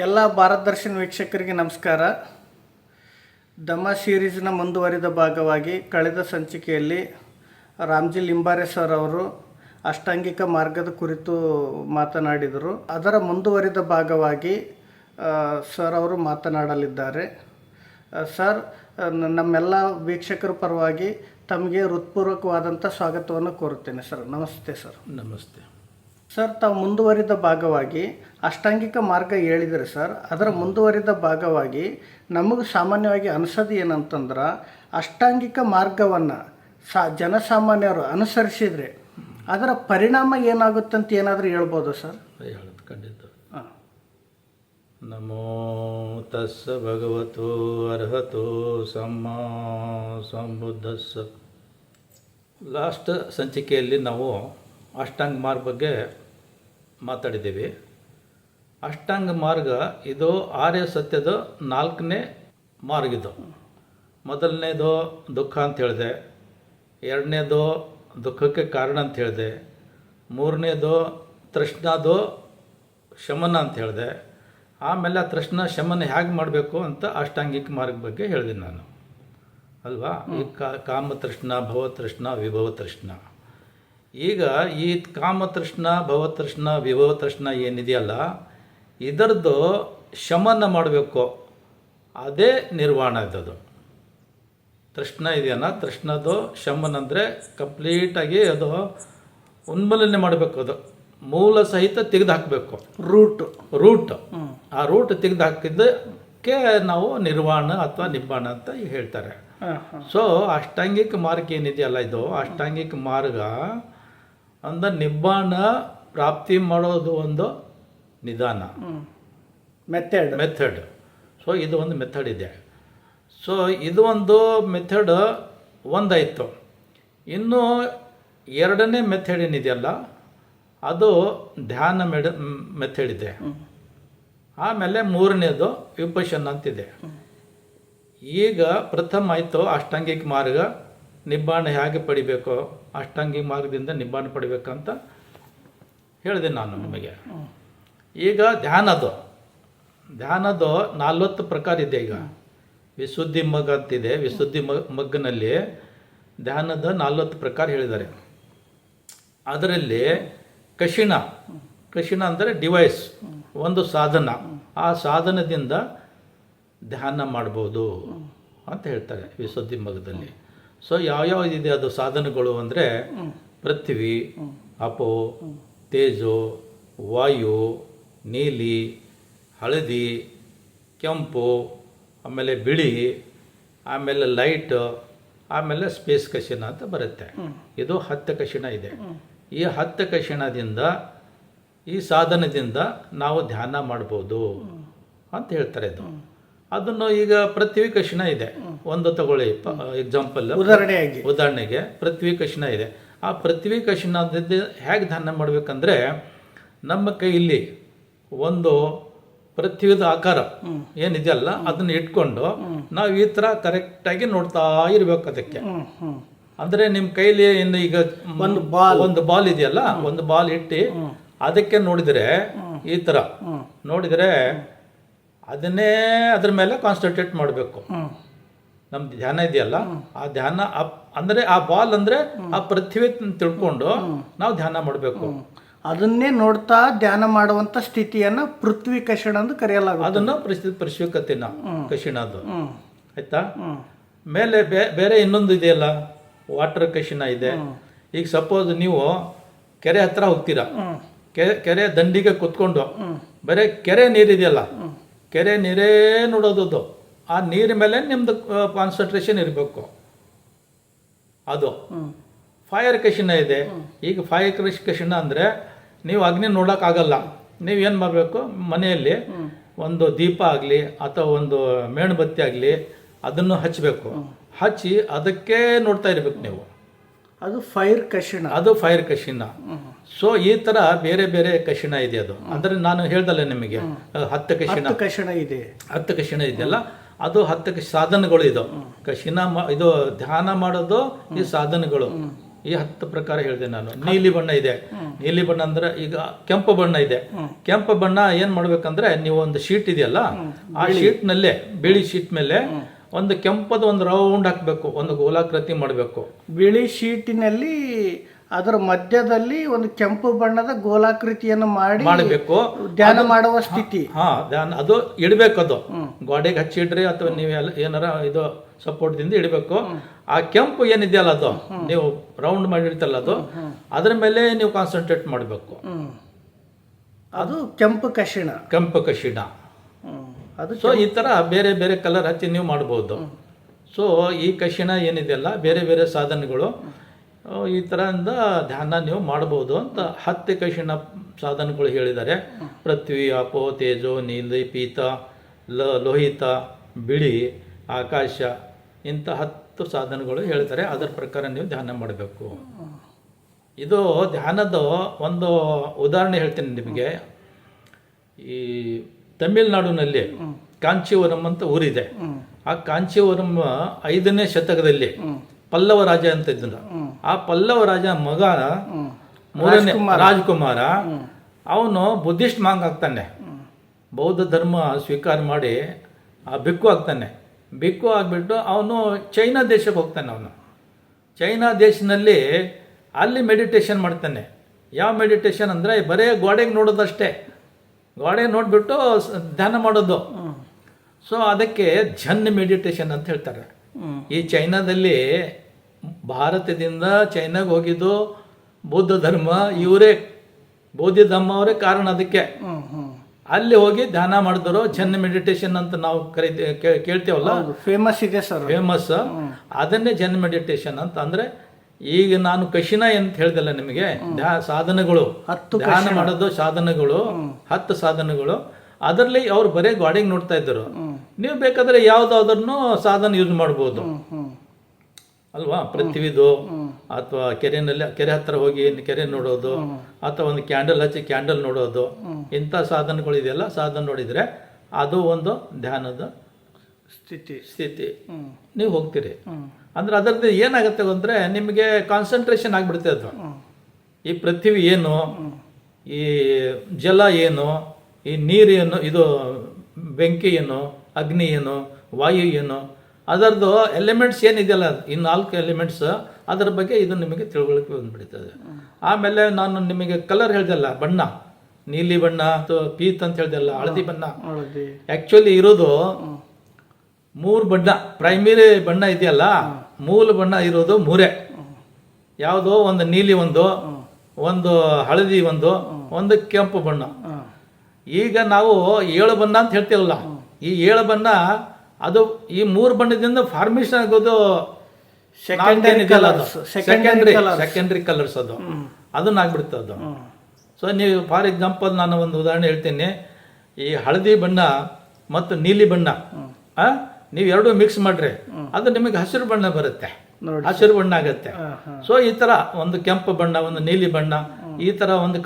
ಎಲ್ಲ ಭಾರತ್ ದರ್ಶನ್ ವೀಕ್ಷಕರಿಗೆ ನಮಸ್ಕಾರ. ದಮ ಸೀರೀಸ್ನ ಮುಂದುವರಿದ ಭಾಗವಾಗಿ ಕಳೆದ ಸಂಚಿಕೆಯಲ್ಲಿ ರಾಮ್ಜಿ ಲಿಂಬಾರೆ ಸರ್ ಅವರು ಅಷ್ಟಾಂಗಿಕ ಮಾರ್ಗದ ಕುರಿತು ಮಾತನಾಡಿದರು. ಅದರ ಮುಂದುವರಿದ ಭಾಗವಾಗಿ ಸರ್ ಅವರು ಮಾತನಾಡಲಿದ್ದಾರೆ. ಸರ್ ನಮ್ಮೆಲ್ಲ ವೀಕ್ಷಕರ ಪರವಾಗಿ ತಮಗೆ ಹೃತ್ಪೂರ್ವಕವಾದಂಥ ಸ್ವಾಗತವನ್ನು ಕೋರುತ್ತೇನೆ ಸರ್ ನಮಸ್ತೆ ಸರ್ ನಮಸ್ತೆ. ಸರ್ ತಾವು ಮುಂದುವರಿದ ಭಾಗವಾಗಿ ಅಷ್ಟಾಂಗಿಕ ಮಾರ್ಗ ಹೇಳಿದರೆ ಸರ್ ಅದರ ಮುಂದುವರಿದ ಭಾಗವಾಗಿ ನಮಗೆ ಸಾಮಾನ್ಯವಾಗಿ ಅನಿಸೋದು ಏನಂತಂದ್ರೆ ಅಷ್ಟಾಂಗಿಕ ಮಾರ್ಗವನ್ನು ಸಾ ಜನಸಾಮಾನ್ಯರು ಅನುಸರಿಸಿದರೆ ಅದರ ಪರಿಣಾಮ ಏನಾಗುತ್ತೆ ಅಂತ ಏನಾದರೂ ಹೇಳ್ಬೋದು ಸರ್? ಹೇಳೋದು ಖಂಡಿತ. ಹಾಂ. ನಮೋ ತಸ್ಸ ಭಗವತೋ ಅರ್ಹತೋ ಸಮ್ಮ ಸಂಬುದ್ಧಸ್ಸ. ಲಾಸ್ಟ್ ಸಂಚಿಕೆಯಲ್ಲಿ ನಾವು ಅಷ್ಟಾಂಗ ಮಾರ್ಗ ಬಗ್ಗೆ ಮಾತಾಡಿದ್ದೀವಿ. ಅಷ್ಟಾಂಗ ಮಾರ್ಗ ಇದು ಆರ್ಯ ಸತ್ಯದ ನಾಲ್ಕನೇ ಮಾರ್ಗ ಇದು. ಮೊದಲನೇದು ದುಃಖ ಅಂತ ಹೇಳಿದೆ ಎರಡನೇದು ದುಃಖಕ್ಕೆ ಕಾರಣ ಅಂತ ಹೇಳಿದೆ ಮೂರನೇದು ತೃಷ್ಣಾದು ಶಮನ ಅಂತ ಹೇಳಿದೆ. ಆಮೇಲೆ ಆ ತೃಷ್ಣ ಶಮನ ಹೇಗೆ ಮಾಡಬೇಕು ಅಂತ ಅಷ್ಟಾಂಗಿಕ ಮಾರ್ಗ ಬಗ್ಗೆ ಹೇಳಿದೆ ನಾನು. ಅಲ್ವಾ? ಈ ಕಾ- ಕಾಮ ತೃಷ್ಣ ಭವ ತೃಷ್ಣ ವಿಭವ ತೃಷ್ಣ. ಈಗ ಈ ಕಾಮತೃಷ್ಣ ಭವತೃಷ್ಣ ವಿಭವತೃಷ್ಣ ತೃಷ್ಣ ವಿಭವ ತೃಷ್ಣ ಏನಿದೆಯಲ್ಲ ಇದರದ್ದು ಶಮನ ಮಾಡಬೇಕು. ಅದೇ ನಿರ್ವಾಣ ಇದ್ದದು ತೃಷ್ಣ ಇದೆಯಲ್ಲ ತೃಷ್ಣದು ಶಮನ ಅಂದರೆ ಕಂಪ್ಲೀಟಾಗಿ ಅದು ಉನ್ಮೂಲನೆ ಮಾಡಬೇಕು ಅದು. ಮೂಲ ಸಹಿತ ತೆಗೆದು ಹಾಕಬೇಕು ರೂಟ್ ರೂಟ್ ಆ ರೂಟ್ ತೆಗೆದು ಹಾಕಿದ್ದಕ್ಕೆ ನಾವು ನಿರ್ವಾಣ ಅಥವಾ ನಿಬ್ಬಾಣ ಅಂತ ಹೇಳ್ತಾರೆ. ಸೊ ಅಷ್ಟಾಂಗಿಕ ಮಾರ್ಗ ಏನಿದೆಯಲ್ಲ ಇದು? ಅಷ್ಟಾಂಗಿಕ ಮಾರ್ಗ ಅಂದ ನಿಬ್ಬಾಣ ಪ್ರಾಪ್ತಿ ಮಾಡೋದು ಒಂದು ನಿಧಾನ. ಮೆಥಡ್ ಮೆಥಡ್ ಸೊ ಇದು ಒಂದು ಮೆಥಡ್ ಇದೆ. ಸೊ ಇದು ಒಂದು ಮೆಥಡ್ ಒಂದಾಯಿತು. ಇನ್ನು ಎರಡನೇ ಮೆಥಡ್ ಏನಿದೆಯಲ್ಲ ಅದು ಧ್ಯಾನ ಮೆಡ ಮೆಥಡ್ ಇದೆ. ಆಮೇಲೆ ಮೂರನೇದು ವಿಪಶನ್ ಅಂತಿದೆ. ಈಗ ಪ್ರಥಮ ಆಯಿತು ಅಷ್ಟಾಂಗಿಕ ಮಾರ್ಗ ನಿಬ್ಬಾಣ ಹೇಗೆ ಪಡಿಬೇಕು ಅಷ್ಟಾಂಗಿಕ ಮಾರ್ಗದಿಂದ ನಿಬ್ಬಾಣ ಪಡಿಬೇಕಂತ ಹೇಳಿದೆ ನಾನು ನಿಮಗೆ. ಈಗ ಧ್ಯಾನದು ಧ್ಯಾನದು ನಲ್ವತ್ತು ಪ್ರಕಾರ ಇದೆ ಈಗ. ವಿಶುದ್ಧಿ ಮಗ್ ಅಂತಿದೆ. ವಿಶುದ್ಧಿ ಮಗ್ಗನಲ್ಲಿ ಧ್ಯಾನದ ನಲ್ವತ್ತು ಪ್ರಕಾರ ಹೇಳಿದ್ದಾರೆ. ಅದರಲ್ಲಿ ಕಶಿಣ ಕಶಿಣ ಅಂದರೆ ಡಿವೈಸ್ ಒಂದು ಸಾಧನ. ಆ ಸಾಧನದಿಂದ ಧ್ಯಾನ ಮಾಡ್ಬೋದು ಅಂತ ಹೇಳ್ತಾರೆ ವಿಶುದ್ಧಿ ಮಗದಲ್ಲಿ ಸೊ ಯಾವ್ಯಾವ ಇದೆ ಅದು ಸಾಧನಗಳು ಅಂದರೆ ಪೃಥ್ವಿ, ಅಪೋ, ತೇಜು, ವಾಯು ನೀಲಿ ಹಳದಿ ಕೆಂಪು ಆಮೇಲೆ ಬಿಳಿ ಆಮೇಲೆ ಲೈಟ್ ಆಮೇಲೆ ಸ್ಪೇಸ್ ಕಶಿಣ ಅಂತ ಬರುತ್ತೆ. ಇದು ಹತ್ತು ಕಶಿಣ ಇದೆ. ಈ ಹತ್ತು ಕಶಿಣದಿಂದ ಈ ಸಾಧನದಿಂದ ನಾವು ಧ್ಯಾನ ಮಾಡ್ಬೋದು ಅಂತ ಹೇಳ್ತಾರೆ ಇದು. ಅದನ್ನು ಈಗ ಪೃಥ್ವಿ ಕಶಿಣ ಇದೆ. ಒಂದು ತಗೊಳ್ಳಿ ಎಕ್ಸಾಂಪಲ್ ಉದಾಹರಣೆಯಾಗಿ. ಉದಾಹರಣೆಗೆ ಪೃಥ್ವಿ ಕಶಿಣ ಇದೆ. ಆ ಪೃಥ್ವಿ ಕಶಿಣದಿಂದ ಹೇಗೆ ಧ್ಯಾನ ಮಾಡಬೇಕಂದ್ರೆ ನಮ್ಮ ಕೈಯಲ್ಲಿ ಒಂದು ಪೃಥ್ವಿದ ಆಕಾರ ಏನಿದೆಯಲ್ಲ ಅದನ್ನ ಇಟ್ಕೊಂಡು ನಾವು ಈ ಥರ ಕರೆಕ್ಟಾಗಿ ನೋಡ್ತಾ ಇರ್ಬೇಕು ಅದಕ್ಕೆ. ಅಂದ್ರೆ ನಿಮ್ಮ ಕೈಲಿ ಇನ್ನು ಈಗ ಒಂದು ಬಾಲ್. ಒಂದು ಬಾಲ್ ಇದೆಯಲ್ಲ ಒಂದು ಬಾಲ್ ಇಟ್ಟು ಅದಕ್ಕೆ ನೋಡಿದರೆ ಈ ಥರ ನೋಡಿದರೆ ಅದನ್ನೇ ಅದ್ರ ಮೇಲೆ ಕಾನ್ಸಂಟ್ರೇಟ್ ಮಾಡಬೇಕು. ನಮ್ ನಮ್ಮ ಧ್ಯಾನ ಇದೆಯಲ್ಲ ಆ ಧ್ಯಾನ ಅಂದ್ರೆ ಆ ಬಾಲ್ ಅಂದ್ರೆ ಆ ಪೃಥ್ವಿ ತಿಳ್ಕೊಂಡು ನಾವು ಧ್ಯಾನ ಮಾಡಬೇಕು. ಅದನ್ನೇ ನೋಡ್ತಾ ಧ್ಯಾನ ಮಾಡುವಂಥ ಸ್ಥಿತಿಯನ್ನು ಪೃಥ್ವಿ ಕಷಣ ಅಂತ ಕರೆಯಲಾಗುತ್ತೆ ಅದನ್ನು ಪರಿಸ್ಥಿತಿ ಪರಿಶುಕತೆ ಕಷಿಣ ಅದು. ಆಯ್ತಾ? ಮೇಲೆ ಬೇರೆ ಇನ್ನೊಂದು ಇದೆಯಲ್ಲ? ವಾಟರ್ ಕಷಿಣ ಇದೆ. ಈಗ ಸಪೋಸ್ ನೀವು ಕೆರೆ ಹತ್ರ ಹೋಗ್ತೀರಾ? ಕೆರೆ ದಂಡಿಗೆ ಕುತ್ಕೊಂಡು ಬರೀ ಕೆರೆ ನೀರಿದೆಯಲ್ಲ ಕೆರೆ ನೀರೇ ನೋಡೋದು ಅದು. ಆ ನೀರ ಮೇಲೆ ನಿಮ್ದು ಕಾನ್ಸಂಟ್ರೇಷನ್ ಇರಬೇಕು. ಅದು. ಫೈರ್ ಕಷಿಣ ಇದೆ. ಈಗ ಫೈರ್ ಕಶಿಣ ಅಂದರೆ ನೀವು ಅಗ್ನಿ ನೋಡೋಕ್ಕಾಗಲ್ಲ. ನೀವು ಏನು ಮಾಡಬೇಕು? ಮನೆಯಲ್ಲಿ ಒಂದು ದೀಪ ಆಗಲಿ ಅಥವಾ ಒಂದು ಮೇಣಬತ್ತಿ ಆಗಲಿ ಅದನ್ನು ಹಚ್ಚಬೇಕು ಹಚ್ಚಿ ಅದಕ್ಕೆ ನೋಡ್ತಾ ಇರ್ಬೇಕು ನೀವು. ಅದು ಫೈರ್ ಕಷಿಣ ಅದು ಫೈರ್ ಕಶಿಣ. ಸೊ ಈ ತರ ಬೇರೆ ಬೇರೆ ಕಷಿಣ ಇದೆ ಅದು. ಅಂದ್ರೆ ನಾನು ಹೇಳ್ದಲ್ಲ ನಿಮಗೆ ಹತ್ತು ಕಶಿಣ. ಕಶಿಣ ಕಷಿಣ ಇದೆ. ಹತ್ತು ಕಷಿಣ ಇದೆಯಲ್ಲ? ಅದು ಹತ್ತು ಸಾಧನಗಳು ಇದು. ಕಶಿಣ ಇದು ಧ್ಯಾನ ಮಾಡೋದು ಈ ಸಾಧನಗಳು. ಈ ಹತ್ತು ಪ್ರಕಾರ ಹೇಳಿದೆ ನಾನು. ನೀಲಿ ಬಣ್ಣ ಇದೆ. ನೀಲಿ ಬಣ್ಣ ಅಂದ್ರೆ ಈಗ ಕೆಂಪು ಬಣ್ಣ ಇದೆ. ಕೆಂಪು ಬಣ್ಣ ಏನ್ ಮಾಡ್ಬೇಕಂದ್ರೆ ನೀವು ಒಂದು ಶೀಟ್ ಇದೆಯಲ್ಲ ಆ ಶೀಟ್ ನಲ್ಲೇ ಬಿಳಿ ಶೀಟ್ ಮೇಲೆ ಒಂದು ಕೆಂಪದ ಒಂದು ರೌಂಡ್ ಹಾಕ್ಬೇಕು ಒಂದು ಗೋಲಾಕೃತಿ ಮಾಡಬೇಕು. ಬಿಳಿ ಶೀಟಿನಲ್ಲಿ ಅದರ ಮಧ್ಯದಲ್ಲಿ ಒಂದು ಕೆಂಪು ಬಣ್ಣದ ಗೋಲಾಕೃತಿಯನ್ನು ಮಾಡಿ ಮಾಡಬೇಕು. ಧ್ಯಾನ ಮಾಡುವ ಸ್ಥಿತಿ. ಹಾ ಧ್ಯಾನ. ಅದು ಇಡಬೇಕು ಅದು. ಗೋಡೆಗೆ ಹಚ್ಚಿಡ್ರಿ ಅಥವಾ ನೀವು ಏನಾರ ಇದು ಸಪೋರ್ಟ್ದಿಂದ ಇಡಬೇಕು. ಆ ಕೆಂಪು ಏನಿದೆಯಲ್ಲ ಅದು? ನೀವು ರೌಂಡ್ ಮಾಡಿರ್ತಲ್ಲ ಅದು? ಅದ್ರ ಮೇಲೆ ನೀವು ಕಾನ್ಸಂಟ್ರೇಟ್ ಮಾಡಬೇಕು. ಅದು ಕೆಂಪು ಕಶಿಣ. ಕೆಂಪು ಕಶಿಣ. ಹ್ಮ್. ಅದು ಸೊ ಈ ತರ ಬೇರೆ ಬೇರೆ ಕಲರ್ ಹಚ್ಚಿ ನೀವು ಮಾಡ್ಬೋದು. ಸೊ ಈ ಕಷಿಣ ಏನಿದೆಯಲ್ಲ ಬೇರೆ ಬೇರೆ ಸಾಧನಗಳು ಈ ಥರದಿಂದ ಧ್ಯಾನ ನೀವು ಮಾಡ್ಬೋದು ಅಂತ ಹತ್ತು ಕಶಿಣ ಸಾಧನಗಳು ಹೇಳಿದ್ದಾರೆ. ಪೃಥ್ವಿ ಅಪೋ ತೇಜೋ ನೀಲಿ ಪೀತ ಲ ಲೋಹಿತ ಬಿಳಿ ಆಕಾಶ ಇಂಥ ಹತ್ತು ಸಾಧನಗಳು ಹೇಳ್ತಾರೆ ಅದರ ಪ್ರಕಾರ ನೀವು ಧ್ಯಾನ ಮಾಡಬೇಕು. ಇದು ಧ್ಯಾನದ ಒಂದು ಉದಾಹರಣೆ ಹೇಳ್ತೀನಿ ನಿಮಗೆ. ಈ ತಮಿಳುನಾಡಿನಲ್ಲಿ ಕಾಂಚೀವರಂ ಅಂತ ಊರಿದೆ. ಆ ಕಾಂಚೀವರಂ ಐದನೇ ಶತಕದಲ್ಲಿ ಪಲ್ಲವ ರಾಜ ಅಂತ ಇದ್ದಲ್ಲ. ಆ ಪಲ್ಲವ ರಾಜ ಮಗ ಮೂರನೇ ರಾಜ್ಕುಮಾರ. ಅವನು ಬುದ್ಧಿಸ್ಟ್ ಮಾಂಗ್ ಆಗ್ತಾನೆ. ಬೌದ್ಧ ಧರ್ಮ ಸ್ವೀಕಾರ ಮಾಡಿ ಆ ಬಿಕ್ಕು ಆಗ್ತಾನೆ. ಬಿಕ್ಕು ಆಗಿಬಿಟ್ಟು ಅವನು ಚೈನಾ ದೇಶಕ್ಕೆ ಹೋಗ್ತಾನೆ ಅವನು. ಚೈನಾ ದೇಶದಲ್ಲಿ ಅಲ್ಲಿ ಮೆಡಿಟೇಷನ್ ಮಾಡ್ತಾನೆ. ಯಾವ ಮೆಡಿಟೇಷನ್ ಅಂದರೆ ಬರೇ ಗೋಡೆಗೆ ನೋಡೋದಷ್ಟೇ. ಗೋಡೆ ನೋಡಿಬಿಟ್ಟು ಧ್ಯಾನ ಮಾಡೋದು. ಸೊ ಅದಕ್ಕೆ ಝನ್ ಮೆಡಿಟೇಷನ್ ಅಂತ ಹೇಳ್ತಾರೆ. ಈ ಚೈನಾದಲ್ಲಿ ಭಾರತದಿಂದ ಚೈನಾಗೆ ಹೋಗಿದ್ದು ಬೌದ್ಧ ಧರ್ಮ ಇವರೇ ಬೌದ್ಧ ಧರ್ಮ ಅವರೇ ಕಾರಣ ಅದಕ್ಕೆ. ಅಲ್ಲಿ ಹೋಗಿ ಧ್ಯಾನ ಮಾಡಿದ್ರು ಚೆನ್ನ ಮೆಡಿಟೇಷನ್ ಅಂತ ನಾವು ಕರಿತೇ ಕೇ- ಕೇಳ್ತೇವಲ್ಲ? ಫೇಮಸ್ ಇದೆ ಸರ್ ಫೇಮಸ್ ಅದನ್ನೇ ಜನ್ ಮೆಡಿಟೇಷನ್ ಅಂತ ಅಂದ್ರೆ ಈಗ ನಾನು ಕಶಿನ ಅಂತ ಹೇಳ್ದಲ್ಲ ನಿಮಗೆ? ಸಾಧನಗಳು. ಹತ್ತು ಧ್ಯಾನ ಮಾಡೋದು ಸಾಧನಗಳು ಹತ್ತು ಸಾಧನಗಳು. ಅದರಲ್ಲಿ ಅವ್ರು ಬರೇ ಗಾಡಿಗೆ ನೋಡ್ತಾ ಇದ್ದರು. ನೀವು ಬೇಕಾದ್ರೆ ಯಾವುದಾದ್ರೂ ಸಾಧನ ಯೂಸ್ ಮಾಡ್ಬೋದು. ಅಲ್ವಾ? ಪೃಥ್ವಿದು ಅಥವಾ ಕೆರೆನಲ್ಲಿ ಕೆರೆ ಹತ್ರ ಹೋಗಿ ಕೆರೆ ನೋಡೋದು ಅಥವಾ ಒಂದು ಕ್ಯಾಂಡಲ್ ಹಚ್ಚಿ ಕ್ಯಾಂಡಲ್ ನೋಡೋದು ಇಂಥ ಸಾಧನಗಳು ಇದೆಯಲ್ಲ ಸಾಧನ ನೋಡಿದ್ರೆ ಅದು ಒಂದು ಧ್ಯಾನದ ಸ್ಥಿತಿ. ಸ್ಥಿತಿ. ನೀವು ಹೋಗ್ತೀರಿ. ಅಂದ್ರೆ ಅದರದ್ದು ಏನಾಗುತ್ತೆ ಅಂದರೆ ನಿಮಗೆ ಕಾನ್ಸಂಟ್ರೇಷನ್ ಆಗಿಬಿಡುತ್ತೆ ಅದು. ಈ ಪೃಥ್ವಿ ಏನು? ಈ ಜಲ ಏನು? ಈ ನೀರು ಏನು? ಇದು ಬೆಂಕಿ ಏನು? ಅಗ್ನಿ ಏನು ವಾಯು ಏನು ಅದರದ್ದು ಎಲಿಮೆಂಟ್ಸ್ ಏನಿದೆಯಲ್ಲ ಈ ನಾಲ್ಕು ಎಲಿಮೆಂಟ್ಸ್ ಅದರ ಬಗ್ಗೆ ಇದು ನಿಮಗೆ ತಿಳುವಳಿಕೆ ಬಂದುಬಿಡ್ತದೆ. ಆಮೇಲೆ ನಾನು ನಿಮಗೆ ಕಲರ್ ಹೇಳ್ದಲ್ಲ ಬಣ್ಣ. ನೀಲಿ ಬಣ್ಣ ಅಥವಾ ಪೀತ್ ಅಂತ ಹೇಳ್ದಲ್ಲ ಹಳದಿ ಬಣ್ಣ. ಆ್ಯಕ್ಚುಲಿ ಇರೋದು ಮೂರು ಬಣ್ಣ ಪ್ರೈಮರಿ ಬಣ್ಣ ಇದೆಯಲ್ಲ ಮೂಲ ಬಣ್ಣ ಇರೋದು ಮೂರೇ. ಯಾವುದೋ ಒಂದು ನೀಲಿ ಒಂದು ಒಂದು ಹಳದಿ ಒಂದು ಒಂದು ಕೆಂಪು ಬಣ್ಣ. ಈಗ ನಾವು ಏಳು ಬಣ್ಣ ಅಂತ ಹೇಳ್ತೀವಲ್ಲ ಈ ಏಳು ಬಣ್ಣ ಅದು ಈ ಮೂರು ಬಣ್ಣದಿಂದ ಫಾರ್ಮೇಷನ್ ಆಗೋದು secondary colours secondary secondary colours ಅದು. ಅದನ್ನ ಆಗ್ಬಿಡುತ್ತೆ ಅದು. ಸೊ ನೀವು ಫಾರ್ ಎಕ್ಸಾಂಪಲ್ ನಾನು ಒಂದು ಉದಾಹರಣೆ ಹೇಳ್ತೀನಿ. ಈ ಹಳದಿ ಬಣ್ಣ ಮತ್ತು ನೀಲಿ ಬಣ್ಣ ನೀವು ಎರಡು ಮಿಕ್ಸ್ ಮಾಡ್ರಿ. ಅದು ನಿಮಗೆ ಹಸಿರು ಬಣ್ಣ ಬರುತ್ತೆ. ನೋಡಿ. ಹಸಿರು ಬಣ್ಣ ಆಗುತ್ತೆ. ಸೊ ಈ ತರ ಒಂದು ಕೆಂಪು ಬಣ್ಣ ಒಂದು ನೀಲಿ ಬಣ್ಣ ಈ ತರ ಒಂದು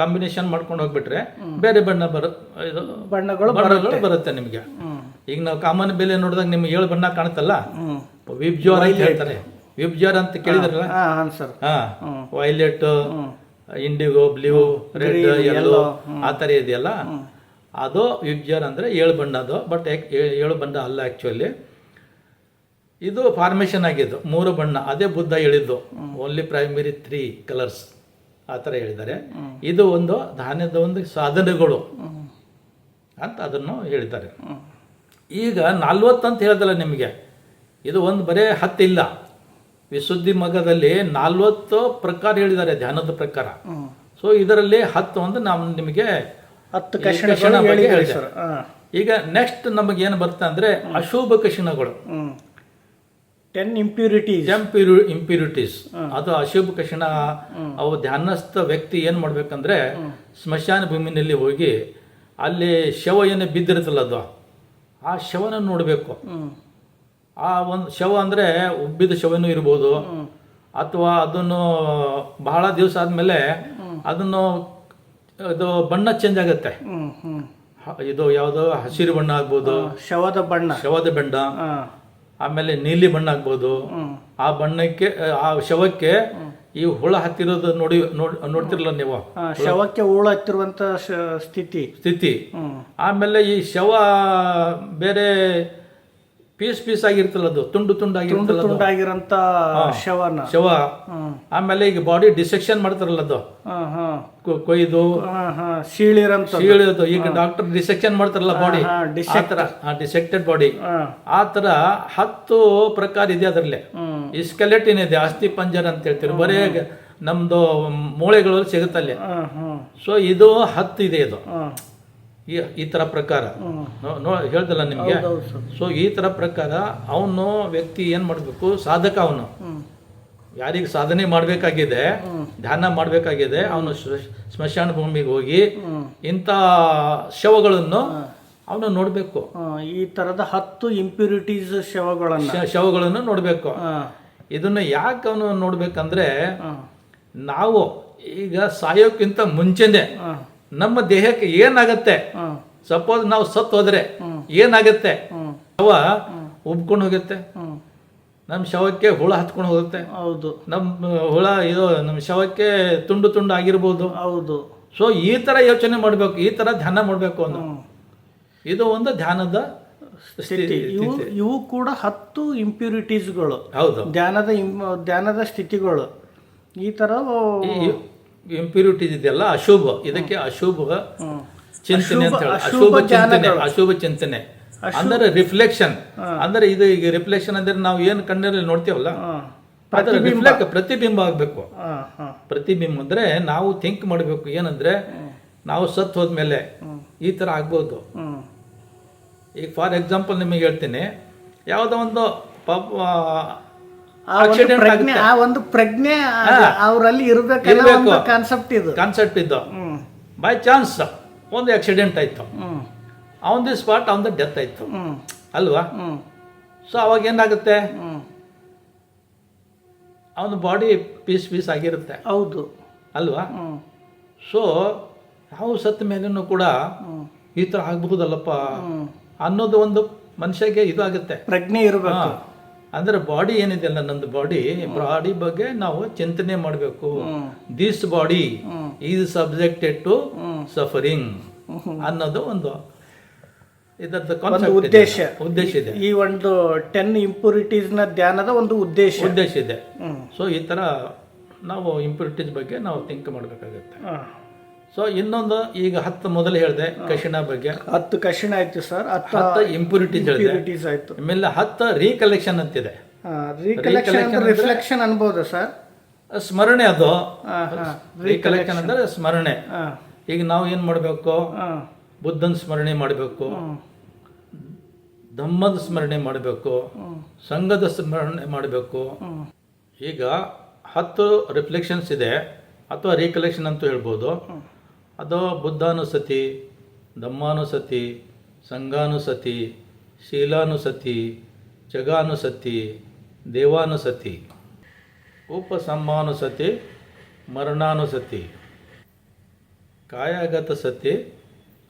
ಕಾಂಬಿನೇಷನ್ ಮಾಡ್ಕೊಂಡು ಹೋಗ್ಬಿಟ್ರೆ ಬೇರೆ ಬಣ್ಣ ಬರೋ ಇದು ಬಣ್ಣಗಳು ಬಣ್ಣಗಳು ಬರುತ್ತೆ. ನಿಮಗೆ. ಈಗ ನಾವು ಕಾಮನ್ ಬೆಲೆ ನೋಡಿದಾಗ ನಿಮ್ಗೆ ಏಳು ಬಣ್ಣ ಕಾಣುತ್ತಲ್ಲ? ವಿಬ್ ಜೋರ್ ಅಂತ ಹೇಳ್ತಾರೆ. ವಿಬ್ಜೋರ್ ಅಂತ ಕೇಳಿದ್ರಲ್ಲ? ಹಾ violet indigo blue red yellow ಆ ಥರ ಇದೆಯಲ್ಲ? ಅದು ವಿಬ್ಜರ್ ಅಂದರೆ ಏಳು ಬಣ್ಣ ಅದು ಬಟ್ ಏಳು ಬಣ್ಣ ಅಲ್ಲ ಆ್ಯಕ್ಚುಲಿ ಇದು ಫಾರ್ಮೇಷನ್ ಆಗಿದ್ದು ಮೂರು ಬಣ್ಣ. ಅದೇ ಬುದ್ಧ ಹೇಳಿದ್ದು. ಓನ್ಲಿ ಪ್ರೈಮರಿ ತ್ರೀ ಕಲರ್ಸ್ ಆ ಥರ ಹೇಳಿದ್ದಾರೆ. ಇದು ಒಂದು ಧಾನ್ಯದ ಒಂದು ಸಾಧನೆಗಳು ಅಂತ ಅದನ್ನು ಹೇಳಿದ್ದಾರೆ ಈಗ ನಲ್ವತ್ತು ಅಂತ ಹೇಳ್ದಲ್ಲ ನಿಮಗೆ ಇದು ಒಂದು ಬರೇ ಹತ್ತಿಲ್ಲ. ವಿಶುದ್ಧಿ ಮಗದಲ್ಲಿ ನಲ್ವತ್ತು ಪ್ರಕಾರ ಹೇಳಿದ್ದಾರೆ ಧ್ಯಾನದ ಪ್ರಕಾರ. ಸೊ ಇದರಲ್ಲಿ ಹತ್ತು ಒಂದು ನಾವು ನಿಮಗೆ ಹತ್ತು ಕಷಣ ಬಗ್ಗೆ ಈಗ ನೆಕ್ಸ್ಟ್ ನಮಗೆ ಏನು ಬರುತ್ತೆ ಅಂದರೆ ಅಶುಭ ಕಷಣಗಳು. ಟೆನ್ ಇಂಪ್ಯೂರಿಟೀಸ್ ಇಂಪ್ಯೂರಿ ಇಂಪ್ಯೂರಿಟೀಸ್ ಅದು ಅಶುಭ ಕಷಣ ಅವು ಧ್ಯಾನಸ್ಥ ವ್ಯಕ್ತಿ ಏನು ಮಾಡ್ಬೇಕಂದ್ರೆ ಸ್ಮಶಾನ ಭೂಮಿನಲ್ಲಿ ಹೋಗಿ ಅಲ್ಲಿ ಶವ ಏನು ಬಿದ್ದಿರುತ್ತಲ್ಲ ಅದು ಆ ಶವನ ನೋಡಬೇಕು. ಆ ಒಂದು ಶವ ಅಂದರೆ ಉಬ್ಬಿದ ಶವನೂ ಇರ್ಬೋದು. ಅಥವಾ ಅದನ್ನು ಬಹಳ ದಿವಸ ಆದಮೇಲೆ ಅದನ್ನು ಇದು ಬಣ್ಣ ಚೇಂಜ್ ಆಗುತ್ತೆ. ಇದು ಯಾವುದೋ ಹಸಿರು ಬಣ್ಣ ಆಗ್ಬೋದು. ಶವದ ಬಣ್ಣ. ಶವದ ಬಣ್ಣ ಆಮೇಲೆ ನೀಲಿ ಬಣ್ಣ ಆಗ್ಬೋದು. ಆ ಬಣ್ಣಕ್ಕೆ ಆ ಶವಕ್ಕೆ ಈ ಹುಳ ಹತ್ತಿರೋದು ನೋಡಿ ನೋಡ್- ನೋಡ್ತಿರಲ್ಲ ನೀವು. ಶವಕ್ಕೆ ಹುಳ ಹತ್ತಿರುವಂತ ಸ್ಥಿತಿ. ಸ್ಥಿತಿ. ಆಮೇಲೆ ಈ ಶವ ಬೇರೆ ಪೀಸ್ ಪೀಸ್ ಆಗಿರ್ತಲ್ಲ ಅದು ತುಂಡು ತುಂಡು ತುಂಡು ಆಗಿರ್ತಲ್ಲ ಅದು ತುಂಡಾಗಿರಂತ ಶವನ. ಶವ. ಆಮೇಲೆ ಈಗ ಬಾಡಿ ಡಿಸೆಕ್ಷನ್ ಮಾಡ್ತಾರಲ್ಲ ಅದು. ಹಾ ಹಾ. ಕೊ- ಕೊಯ್ದು. ಹಾ ಹಾ. ಸೀಳಿರಂತ ಸೀಳಿದು ಈಗ ಡಾಕ್ಟರ್ ಡಿಸೆಕ್ಷನ್ ಮಾಡ್ತಾರಲ್ಲ ಬಾಡಿ ಹಾ ಆ ಡಿಸೆಕ್ಟೆಡ್ ಬಾಡಿ ಹಾ. ಆ ತರ ಹತ್ತು ಪ್ರಕಾರ ಇದೆ ಅದರಲ್ಲಿ. ಹ್ಮ್. ಈ ಸ್ಕೆಲೆಟಿನ್ ಇದೆ ಅಸ್ಥಿ ಪಂಜರ ಅಂತ ಹೇಳ್ತೀವಿ. ಬರೇ ನಮ್ದು ಮೂಳೆಗಳು ಸಿಗುತ್ತಲ್ಲಿ. ಹಾ ಹಾ. ಸೊ ಇದು ಹತ್ತು ಇದೆ ಇದು. ಹಾ. ಈ ಈ ಥರ ಪ್ರಕಾರ. ನೋ- ಹೇಳ್ದಲ್ಲ ನಿಮಗೆ? ಸೊ ಈ ಥರ ಪ್ರಕಾರ ಅವನು ವ್ಯಕ್ತಿ ಏನು ಮಾಡಬೇಕು? ಸಾಧಕ ಅವನು. ಯಾರಿಗೆ ಸಾಧನೆ ಮಾಡಬೇಕಾಗಿದೆ ಧ್ಯಾನ ಮಾಡಬೇಕಾಗಿದೆ ಅವನು ಸ್ಮಶಾನ ಭೂಮಿಗೆ ಹೋಗಿ ಇಂಥ ಶವಗಳನ್ನು ಅವನು ನೋಡಬೇಕು. ಈ ಥರದ ಹತ್ತು ಇಂಪ್ಯೂರಿಟೀಸ್ ಶವಗಳನ್ನು. ಶವಗಳನ್ನು ನೋಡಬೇಕು. ಇದನ್ನು ಯಾಕೆ ಅವನು ನೋಡಬೇಕಂದ್ರೆ ನಾವು ಈಗ ಸಾಯೋಕ್ಕಿಂತ ಮುಂಚೆನೆ ನಮ್ಮ ದೇಹಕ್ಕೆ ಏನಾಗತ್ತೆ? ಸಪೋಸ್ ನಾವು ಸತ್ ಹೋದ್ರೆ. ಏನಾಗತ್ತೆ? ಶವ ಉಬ್ಕೊಂಡು ಹೋಗುತ್ತೆ. ನಮ್ಮ ಶವಕ್ಕೆ ಹುಳ ಹತ್ಕೊಂಡು ಹೋಗುತ್ತೆ. ಹೌದು. ನಮ್ಮ ಹುಳ ಇದು ನಮ್ಮ ಶವಕ್ಕೆ ತುಂಡು ತುಂಡು ಆಗಿರ್ಬೋದು. ಹೌದು. ಸೊ ಈ ತರ ಯೋಚನೆ ಮಾಡಬೇಕು. ಈ ತರ ಧ್ಯಾನ ಮಾಡಬೇಕು ಅನ್ನೋ ಇದು ಒಂದು ಧ್ಯಾನದ ಸ್ಥಿತಿ ಇವು ಇವು ಕೂಡ ಹತ್ತು ಇಂಪ್ಯೂರಿಟೀಸ್ಗಳು ಹೌದು. ಧ್ಯಾನದ ಧ್ಯಾನದ ಸ್ಥಿತಿಗಳು. ಈ ತರ ಇಂಪ್ಯೂರಿಟೀಸ್ ಇದೆಯಲ್ಲ ಅಶುಭ. ಇದಕ್ಕೆ ಅಶುಭ ಚಿಂತನೆ ಅಂತ ಹೇಳಿ ಅಶುಭ ಚಿಂತನೆ. ಅಶುಭ ಚಿಂತನೆ. ಅಂದ್ರೆ ರಿಫ್ಲೆಕ್ಷನ್ ಅಂದ್ರೆ ಇದು ಈಗ ರಿಫ್ಲೆಕ್ಷನ್ ಅಂದ್ರೆ ನಾವು ಏನು ಕಣ್ಣಲ್ಲಿ ನೋಡ್ತೀವಲ್ಲ? ಆ, ಅದರ ರಿಫ್ಲೆಕ್ಟ್ ಪ್ರತಿಬಿಂಬ ಆಗ್ಬೇಕು. ಪ್ರತಿಬಿಂಬ ಅಂದ್ರೆ ನಾವು ಥಿಂಕ್ ಮಾಡಬೇಕು. ಏನಂದ್ರೆ ನಾವು ಸತ್ ಹೋದ್ಮೇಲೆ ಈ ತರ ಆಗ್ಬೋದು. ಈಗ ಫಾರ್ ಎಕ್ಸಾಂಪಲ್ ನಿಮಗೆ ಹೇಳ್ತೀನಿ ಯಾವುದೋ ಒಂದು ಪಾಪ ಆ ಒಂದು ಆಕ್ಸಿಡೆಂಟ್ ಪ್ರಜ್ಞೆ ಆ ಒಂದು ಪ್ರಜ್ಞೆ ಅವರಲ್ಲಿ ಇರಬೇಕು. ಒಂದು ಕಾನ್ಸೆಪ್ಟ್ ಇದು. ಕಾನ್ಸೆಪ್ಟ್ ಇದ್ದು ಬೈ ಚಾನ್ಸ್ ಒಂದು ಆಕ್ಸಿಡೆಂಟ್ ಆಯ್ತು. On the spot on the death ಆಯ್ತು. ಅಲ್ವಾ? ಸೊ ಅವಾಗ ಏನಾಗುತ್ತೆ? ಅವನ ಬಾಡಿ ಪೀಸ್ ಪೀಸ್ ಆಗಿರುತ್ತೆ. ಹೌದು. ಅಲ್ವಾ? ಹ್ಮ್. ಸೊ ನಾವು ಸತ್ತ ಮೇಲೂ ಕೂಡ ಈ ಥರ ಆಗ್ಬಹುದಲ್ಲಪ್ಪ? ಅನ್ನೋದು ಒಂದು ಮನುಷ್ಯಗೆ ಇದು ಆಗುತ್ತೆ. ಪ್ರಜ್ಞೆ ಇರಬೇಕು. ಅಂದ್ರೆ ಬಾಡಿ ಏನಿದೆಯಲ್ಲ ನಂದು ಬಾಡಿ ಬಾಡಿ ಬಗ್ಗೆ ನಾವು ಚಿಂತನೆ ಮಾಡಬೇಕು. This body. Is subjected to suffering ಅನ್ನೋದು ಒಂದು ಇದರದ ಉದ್ದೇಶ. ಉದ್ದೇಶ ಇದೆ. ಈ ಒಂದು ಟೆನ್ ಇಂಪ್ಯೂರಿಟೀಸ್ನ ಧ್ಯಾನದ ಒಂದು ಉದ್ದೇಶ. ಉದ್ದೇಶ ಇದೆ. ಸೊ ಈ ಥರ ನಾವು ಇಂಪ್ಯೂರಿಟೀಸ್ ಬಗ್ಗೆ ನಾವು ಥಿಂಕ್ ಮಾಡಬೇಕಾಗುತ್ತೆ. ಸೊ ಇನ್ನೊಂದು ಈಗ ಹತ್ತು ಮೊದಲು ಹೇಳಿದೆ ಕಶಿಣ ಬಗ್ಗೆ. ಹತ್ತು ಕಶಿಣ ಆಯ್ತು ಸರ್ ಹತ್ತು ಹತ್ತು ಇಂಪ್ಯೂರಿಟೀಸ್ ಆಯ್ತು. ಆಮೇಲೆ ಹತ್ತು ರೀಕಲೆಕ್ಷನ್ ಅಂತಿದೆ. ರೀಕಲೆಕ್ಷನ್ ರಿಫ್ಲೆಕ್ಷನ್ ಅನ್ಬೋದು ಸರ್. ಸ್ಮರಣೆ ಅದು. ರೀಕಲೆಕ್ಷನ್ ಅಂದ್ರೆ ಸ್ಮರಣೆ. ಈಗ ನಾವು ಏನ್ ಮಾಡಬೇಕು? ಬುದ್ಧನ ಸ್ಮರಣೆ ಮಾಡಬೇಕು. ಧಮ್ಮದ ಸ್ಮರಣೆ ಮಾಡಬೇಕು. ಸಂಘದ ಸ್ಮರಣೆ ಮಾಡಬೇಕು. ಈಗ ಹತ್ತು ರಿಫ್ಲೆಕ್ಷನ್ಸ್ ಇದೆ ಅಥವಾ ರೀಕಲೆಕ್ಷನ್ ಅಂತ ಹೇಳ್ಬೋದು. ಅದು ಬುದ್ಧಾನುಸತಿ ಧಮ್ಮಾನುಸತಿ ಸಂಘಾನುಸತಿ ಶೀಲಾನುಸತಿ ಜಗಾನುಸತಿ ದೇವಾನುಸತಿ. ಉಪಸಮ್ಮಾನುಸತಿ ಮರಣಾನುಸತಿ. ಕಾಯಾಗತ ಸತಿ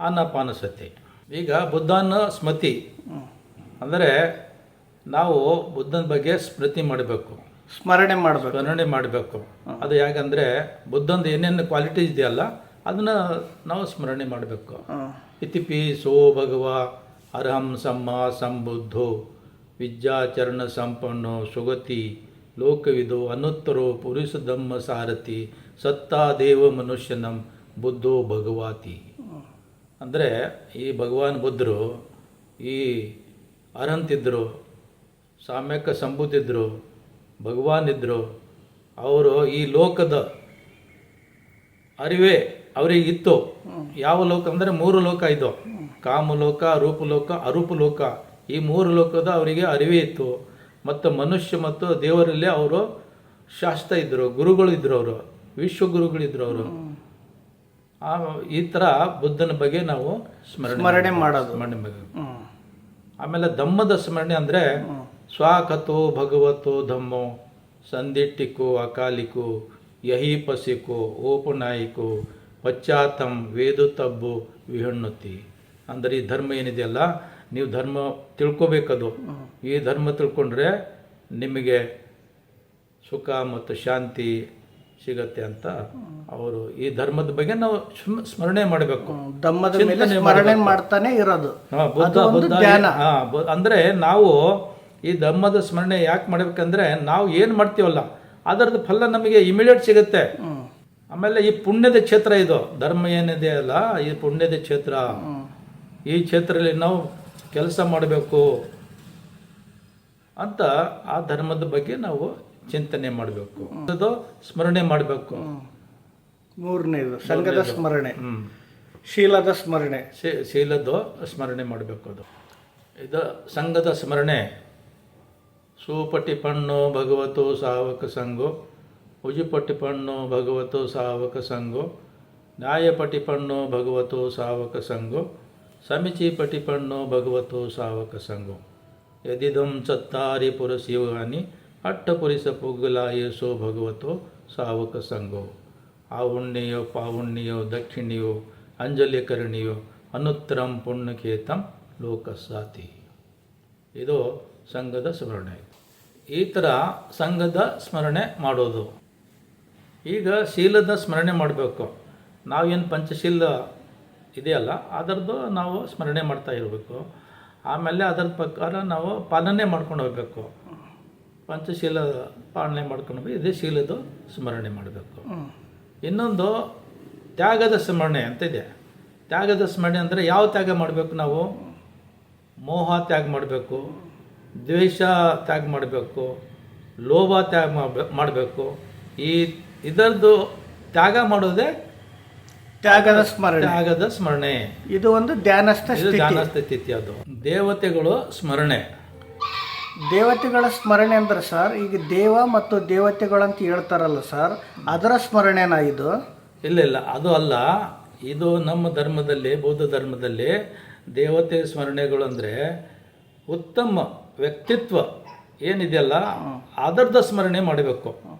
ಅನ್ನಪಾನುಸತಿ ಈಗ ಬುದ್ಧನ ಸ್ಮೃತಿ. ಅಂದರೆ ನಾವು ಬುದ್ಧನ ಬಗ್ಗೆ ಸ್ಮೃತಿ ಮಾಡಬೇಕು. ಸ್ಮರಣೆ ಮಾಡಬೇಕು. ಸ್ಮರಣೆ ಮಾಡಬೇಕು. ಅದು ಯಾಕಂದರೆ ಬುದ್ಧಂದು ಏನೇನು ಕ್ವಾಲಿಟೀಸ್ ಇದೆಯಲ್ಲ ಅದನ್ನ ನಾವು ಸ್ಮರಣೆ ಮಾಡಬೇಕು. ಇತಿಪಿ ಸೋ ಭಗವ ಅರ್ಹಂ ಸಮ್ಮ ಸಂಬುದ್ಧೋ ವಿದ್ಯಾಚರಣ ಸಂಪನ್ನೋ ಸುಗತಿ ಲೋಕವಿದು ಅನುತ್ತರೋ ಪುರುಷ ಧಮ್ಮ ಸಾರಥಿ ಸತ್ತಾ ದೇವ ಮನುಷ್ಯನಂ ಬುದ್ಧೋ ಭಗವಾತಿ. ಅಂದರೆ ಈ ಭಗವಾನ್ ಬುದ್ಧರು ಈ ಅರ್ಹಂತಿದ್ದರು ಸಾಮ್ಯಕ ಸಂಬುದ್ಧಿದ್ರು ಭಗವಾನ್ ಇದ್ದರು ಅವರು ಈ ಲೋಕದ ಅರಿವೇ ಅವರಿಗೆ ಇತ್ತು ಯಾವ ಲೋಕ ಅಂದರೆ ಮೂರು ಲೋಕ ಇದು. ಕಾಮಲೋಕ ರೂಪಲೋಕ ಅರೂಪಲೋಕ. ಈ ಮೂರು ಲೋಕದ ಅವರಿಗೆ ಅರಿವೇ ಇತ್ತು. ಮತ್ತು ಮನುಷ್ಯ ಮತ್ತು ದೇವರಲ್ಲಿ ಅವರು ಶಾಸ್ತ್ರ ಇದ್ದರು ಗುರುಗಳು ಇದ್ದರು ಅವರು ವಿಶ್ವಗುರುಗಳಿದ್ರು ಅವರು. ಆ ಈ ಥರ ಬುದ್ಧನ ಬಗ್ಗೆ ನಾವು ಸ್ಮರಣೆ ಸ್ಮರಣೆ ಮಾಡೋದು. ಸ್ಮರಣೆ ಬಗ್ಗೆ ಆಮೇಲೆ ಧಮ್ಮದ ಸ್ಮರಣೆ ಅಂದರೆ ಸ್ವಾಕತೋ ಭಗವತೋ ಧಮ್ಮೋ ಸಂದಿಟ್ಟಿಕೋ ಅಕಾಲಿಕೋ ಯಹೀಪಸಿಕೋ ಓಪನಾಯಿಕೋ ಪಶ್ಚಾತ್ತಂ ವೇದು ತಬ್ಬು ವಿಹಣ್ಣುತಿ ಅಂದರೆ ಈ ಧರ್ಮ ಏನಿದೆಯಲ್ಲ ನೀವು ಧರ್ಮ ತಿಳ್ಕೊಬೇಕದು. ಈ ಧರ್ಮ ತಿಳ್ಕೊಂಡ್ರೆ ನಿಮಗೆ ಸುಖ ಮತ್ತು ಶಾಂತಿ ಸಿಗತ್ತೆ ಅಂತ ಅವರು ಈ ಧರ್ಮದ ಬಗ್ಗೆ ನಾವು ಸ್ಮ- ಸ್ಮರಣೆ ಮಾಡಬೇಕು. ಸ್ಮರಣೆ ಮಾಡ್ತಾನೆ ಇರೋದು. ಅಂದರೆ ನಾವು ಈ ಧರ್ಮದ ಸ್ಮರಣೆ ಯಾಕೆ ಮಾಡ್ಬೇಕಂದ್ರೆ ನಾವು ಏನು ಮಾಡ್ತೀವಲ್ಲ ಅದರದ್ದು ಫಲ ನಮಗೆ ಇಮಿಡಿಯೇಟ್ ಸಿಗುತ್ತೆ. ಆಮೇಲೆ ಈ ಪುಣ್ಯದ ಕ್ಷೇತ್ರ ಇದು ಧರ್ಮ ಏನಿದೆ ಅಲ್ಲ ಈ ಪುಣ್ಯದ ಕ್ಷೇತ್ರ. ಈ ಕ್ಷೇತ್ರದಲ್ಲಿ ನಾವು ಕೆಲಸ ಮಾಡಬೇಕು ಅಂತ ಆ ಧರ್ಮದ ಬಗ್ಗೆ ನಾವು ಚಿಂತನೆ ಮಾಡಬೇಕು. ಅದು ಸ್ಮರಣೆ ಮಾಡಬೇಕು. ಮೂರನೇದು ಸಂಘದ ಸ್ಮರಣೆ. ಶೀಲದ ಸ್ಮರಣೆ. ಶೀಲದ್ದು ಸ್ಮರಣೆ ಮಾಡಬೇಕು ಅದು. ಇದು ಸಂಘದ ಸ್ಮರಣೆ. ಸೂಪಟಿ ಪಣ್ಣು ಭಗವತು ಸಾವಕ ಸಂಘು. ಉಜಿಪಟ್ಟಿ ಭಗವತೋ ಭಗವತು ಸಾವಕ ಸಂಘು ಸಾವಕಸಂಗೋ ಪಣ್ಣು ಭಗವತು ಸಾವಕ ಸಂಘು ಸಮಿಚಿ ಪಟಿ ಪಣ್ಣು ಭಗವತು ಸಾವಕ ಸಂಘು ಯದಿದಂ ಚತ್ತಾರಿ ಪುರಸಿವಾನಿ ಅಟ್ಟಪುರಿಸ ಪುಗ್ಗುಲಾಯಸೋ ಭಗವತೋ ಸಾವಕ ಸಂಘೋ ಆ ಉಣ್ಣಿಯೋ ಪಾವುಣ್ಣಿಯೋ ದಕ್ಷಿಣಿಯೋ ಅಂಜಲಿ ಕರುಣಿಯೋ ಅನುತ್ತರಂ ಪುಣ್ಯಕೇತಂ ಲೋಕಸಾತಿ. ಇದು ಸಂಘದ ಸ್ಮರಣೆ. ಈ ಥರ ಸಂಘದ ಸ್ಮರಣೆ ಮಾಡೋದು. ಈಗ ಶೀಲದ ಸ್ಮರಣೆ ಮಾಡಬೇಕು. ನಾವೇನು ಪಂಚಶೀಲ ಇದೆಯಲ್ಲ ಅದರದ್ದು ನಾವು ಸ್ಮರಣೆ ಮಾಡ್ತಾ ಇರಬೇಕು. ಆಮೇಲೆ ಅದರ ಪ್ರಕಾರ ನಾವು ಪಾಲನೆ ಮಾಡ್ಕೊಂಡು ಹೋಗಬೇಕು. ಪಂಚಶೀಲ ಪಾಲನೆ ಮಾಡ್ಕೊಂಡು ಹೋಗಿ ಇದೇ ಶೀಲದ ಸ್ಮರಣೆ ಮಾಡಬೇಕು. ಇನ್ನೊಂದು ತ್ಯಾಗದ ಸ್ಮರಣೆ ಅಂತ ಇದೆ. ತ್ಯಾಗದ ಸ್ಮರಣೆ ಅಂದರೆ ಯಾವ ತ್ಯಾಗ ಮಾಡಬೇಕು ನಾವು? ಮೋಹ ತ್ಯಾಗ ಮಾಡಬೇಕು ದ್ವೇಷ ತ್ಯಾಗ ಮಾಡಬೇಕು ಲೋಭ ತ್ಯಾಗ ಮಾಡಬೇಕು. ಈ ಇದರದ್ದು ತ್ಯಾಗ ಮಾಡೋದೇ ತ್ಯಾಗದ ಸ್ಮರಣೆ. ತ್ಯಾಗದ ಸ್ಮರಣೆ. ಇದು ಒಂದು ಧ್ಯಾನಸ್ಥ ಇದು ಸ್ಥಿತಿ. ಧ್ಯಾನ ಸ್ಥಿತಿ ಅದು. ದೇವತೆಗಳು ಸ್ಮರಣೆ. ದೇವತೆಗಳ ಸ್ಮರಣೆ ಅಂದ್ರೆ ಸರ್ ಈಗ ದೇವ ಮತ್ತು ದೇವತೆಗಳಂತ ಹೇಳ್ತಾರಲ್ಲ ಸರ್ ಅದರ ಸ್ಮರಣೆನ ಇದು? ಇಲ್ಲ ಇಲ್ಲ ಅದು ಅಲ್ಲ. ಇದು ನಮ್ಮ ಧರ್ಮದಲ್ಲಿ ಬೌದ್ಧ ಧರ್ಮದಲ್ಲಿ ದೇವತೆ ಸ್ಮರಣೆಗಳು ಅಂದರೆ ಉತ್ತಮ ವ್ಯಕ್ತಿತ್ವ ಏನಿದೆಯಲ್ಲ ಅದರದ ಸ್ಮರಣೆ ಮಾಡಬೇಕು.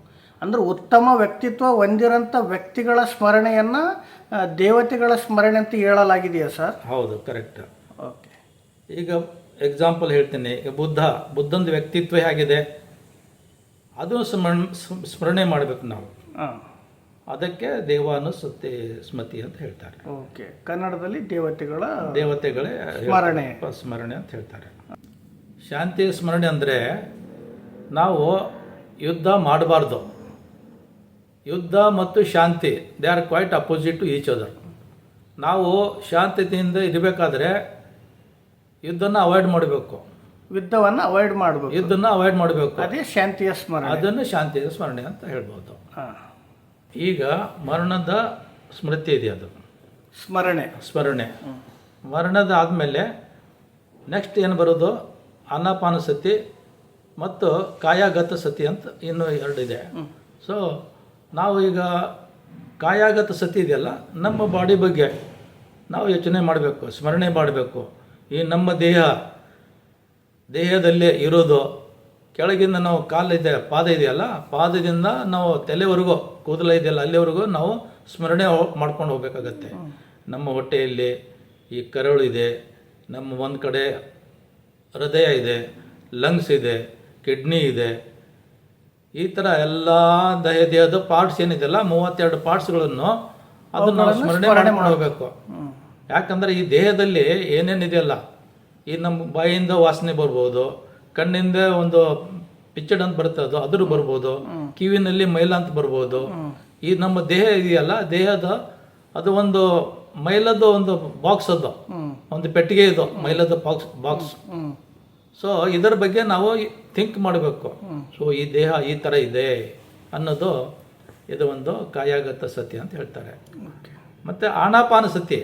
ಅಂದ್ರೆ ಉತ್ತಮ ವ್ಯಕ್ತಿತ್ವ ಹೊಂದಿರೋಂಥ ವ್ಯಕ್ತಿಗಳ ಸ್ಮರಣೆಯನ್ನ ದೇವತೆಗಳ ಸ್ಮರಣೆ ಅಂತ ಹೇಳಲಾಗಿದೆಯಾ ಸರ್? ಹೌದು ಕರೆಕ್ಟ್ ಓಕೆ. ಈಗ ಎಕ್ಸಾಂಪಲ್ ಹೇಳ್ತೀನಿ. ಬುದ್ಧ ಬುದ್ಧಂದು ವ್ಯಕ್ತಿತ್ವ ಹೇಗಿದೆ? ಅದು ಸ್ಮರಣ ಸ್ಮ- ಸ್ಮರಣೆ ಮಾಡಬೇಕು ನಾವು. ಅದಕ್ಕೆ ಅದಕ್ಕೆ ದೇವಾನುಸತಿ ಸ್ಮತಿ ಅಂತ ಹೇಳ್ತಾರೆ. ಓಕೆ. ಕನ್ನಡದಲ್ಲಿ ದೇವತೆಗಳ ದೇವತೆಗಳೇ ಸ್ಮರಣೆ. ಸ್ಮರಣೆ ಅಂತ ಹೇಳ್ತಾರೆ. ಶಾಂತಿ ಸ್ಮರಣೆ ಅಂದರೆ ನಾವು ಯುದ್ಧ ಮಾಡಬಾರ್ದು. ಯುದ್ಧ ಮತ್ತು ಶಾಂತಿ they are quite opposite to each other ನಾವು ಶಾಂತಿಯಿಂದ ಇರಬೇಕಾದ್ರೆ ಯುದ್ಧನ ಅವಾಯ್ಡ್ ಮಾಡಬೇಕು. ಯುದ್ಧವನ್ನು ಅವಾಯ್ಡ್ ಮಾಡಬೇಕು. ಯುದ್ಧನ ಅವಾಯ್ಡ್ ಮಾಡಬೇಕು. ಅದೇ ಶಾಂತಿಯ ಸ್ಮರಣೆ. ಅದನ್ನು ಶಾಂತಿಯ ಸ್ಮರಣೆ ಅಂತ ಹೇಳ್ಬೋದು. ಈಗ ಮರಣದ ಸ್ಮೃತಿ ಇದೆ ಅದು. ಸ್ಮರಣೆ. ಸ್ಮರಣೆ. ಮರಣದ ಆದಮೇಲೆ ನೆಕ್ಸ್ಟ್ ಏನು ಬರೋದು? ಅನ್ನಪಾನ ಸತಿ ಮತ್ತು ಕಾಯಾಗತ ಸತಿ ಅಂತ ಇನ್ನೂ ಎರಡಿದೆ ಸೊ ನಾವು ಈಗ ಕಾಯಾಗತ ಸತಿ ಇದೆಯಲ್ಲ ನಮ್ಮ ಬಾಡಿ ಬಗ್ಗೆ ನಾವು ಯೋಚನೆ ಮಾಡಬೇಕು ಸ್ಮರಣೆ ಮಾಡಬೇಕು. ಈ ನಮ್ಮ ದೇಹ ದೇಹದಲ್ಲೇ ಇರೋದು ಕೆಳಗಿಂದ ನಾವು ಕಾಲಿದೆ ಪಾದ ಇದೆಯಲ್ಲ ಪಾದದಿಂದ ನಾವು ತಲೆವರೆಗೂ ಕೂದಲ ಇದೆಯಲ್ಲ ಅಲ್ಲಿವರೆಗೂ ನಾವು ಸ್ಮರಣೆ ಮಾಡ್ಕೊಂಡು ಹೋಗ್ಬೇಕಾಗತ್ತೆ. ನಮ್ಮ ಹೊಟ್ಟೆಯಲ್ಲಿ ಈ ಕರಳು ಇದೆ ನಮ್ಮ ಒಂದು ಕಡೆ ಹೃದಯ ಇದೆ ಲಂಗ್ಸ್ ಇದೆ ಕಿಡ್ನಿ ಇದೆ ಈ ಥರ ಎಲ್ಲ ದಯ ದೇಹದ ಪಾರ್ಟ್ಸ್ ಏನಿದೆಯಲ್ಲ ಮೂವತ್ತೆರಡು ಪಾರ್ಟ್ಸ್ಗಳನ್ನು ಅದನ್ನು ನಾವು ಸ್ಮರಣೆ ಮಾಡಬೇಕು. ಯಾಕಂದರೆ ಈ ದೇಹದಲ್ಲಿ ಏನೇನಿದೆಯಲ್ಲ ಈ ನಮ್ಮ ಬಾಯಿಂದ ವಾಸನೆ ಬರ್ಬೋದು ಕಣ್ಣಿಂದ ಒಂದು ಪಿಚ್ಚಡ್ ಅಂತ ಬರುತ್ತೆ ಅದು ಅದ್ರ ಬರ್ಬೋದು ಕಿವಿನಲ್ಲಿ ಮೈಲ ಅಂತ ಬರ್ಬೋದು. ಈ ನಮ್ಮ ದೇಹ ಇದೆಯಲ್ಲ ದೇಹದ ಅದು ಒಂದು ಮೈಲದ ಒಂದು ಬಾಕ್ಸ್ ಅದು. ಒಂದು ಪೆಟ್ಟಿಗೆ ಇದು ಮೈಲದ ಬಾಕ್ಸ್ ಬಾಕ್ಸ್. ಸೊ ಇದರ ಬಗ್ಗೆ ನಾವು ಥಿಂಕ್ ಮಾಡಬೇಕು. ಸೊ ಈ ದೇಹ ಈ ಥರ ಇದೆ ಅನ್ನೋದು ಇದು ಒಂದು ಕಾಯಾಗತ ಸತ್ಯ ಅಂತ ಹೇಳ್ತಾರೆ. ಮತ್ತು ಆಣಾಪಾನ ಸತಿ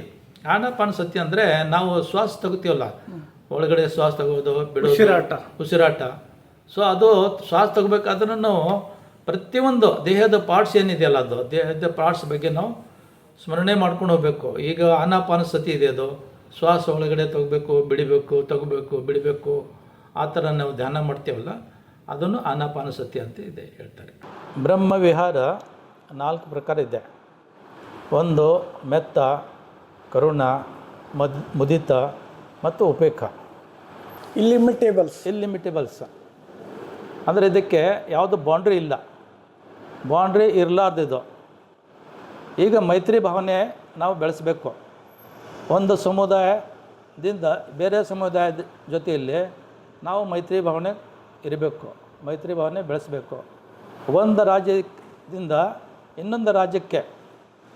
ಆಣಾಪಾನ ಸತಿ ಅಂದರೆ ನಾವು ಶ್ವಾಸ ತಗೋತೀವಲ್ಲ. ಒಳಗಡೆ ಶ್ವಾಸ ತಗೋದು ಬಿಡೋದು. ಉಸಿರಾಟ. ಉಸಿರಾಟ. ಸೊ ಅದು ಶ್ವಾಸ ತಗೋಬೇಕಾದ್ರೂ ನಾವು ಪ್ರತಿಯೊಂದು ದೇಹದ ಪಾರ್ಟ್ಸ್ ಏನಿದೆಯಲ್ಲ ಅದು ದೇಹದ ಪಾರ್ಟ್ಸ್ ಬಗ್ಗೆ ನಾವು ಸ್ಮರಣೆ ಮಾಡ್ಕೊಂಡು ಹೋಗ್ಬೇಕು. ಈಗ ಆನಾಪಾನ ಸತಿ ಇದೆ ಅದು. ಶ್ವಾಸ ಒಳಗಡೆ ತಗೋಬೇಕು ಬಿಡಿಬೇಕು ತಗೋಬೇಕು ಬಿಡಬೇಕು. ಆ ಥರ ನಾವು ಧ್ಯಾನ ಮಾಡ್ತೇವಲ್ಲ ಅದನ್ನು ಆನಾಪಾನ ಸತಿ ಅಂತ ಇದೆ ಹೇಳ್ತಾರೆ. ಬ್ರಹ್ಮ ವಿಹಾರ ನಾಲ್ಕು ಪ್ರಕಾರ ಇದೆ. ಒಂದು ಮೆತ್ತ ಕರುಣ ಮದ್ ಮುದಿತ ಮತ್ತು ಉಪೇಕ್ಷ. ಇಲ್ಲಿಮಿಟೇಬಲ್ಸ್ ಇಲ್ಲಿಮಿಟೇಬಲ್ಸ್ ಅಂದರೆ ಇದಕ್ಕೆ ಯಾವುದು ಬೌಂಡ್ರಿ ಇಲ್ಲ. ಬೌಂಡ್ರಿ ಇರಲಾರ್ದಿದು ಈಗ ಮೈತ್ರಿ ಭಾವನೆ ನಾವು ಬೆಳೆಸಬೇಕು. ಒಂದು ಸಮುದಾಯದಿಂದ ಬೇರೆ ಸಮುದಾಯದ ಜೊತೆಯಲ್ಲಿ ನಾವು ಮೈತ್ರಿ ಭಾವನೆ ಇರಬೇಕು ಮೈತ್ರಿ ಭಾವನೆ ಬೆಳೆಸಬೇಕು. ಒಂದು ರಾಜ್ಯದಿಂದ ಇನ್ನೊಂದು ರಾಜ್ಯಕ್ಕೆ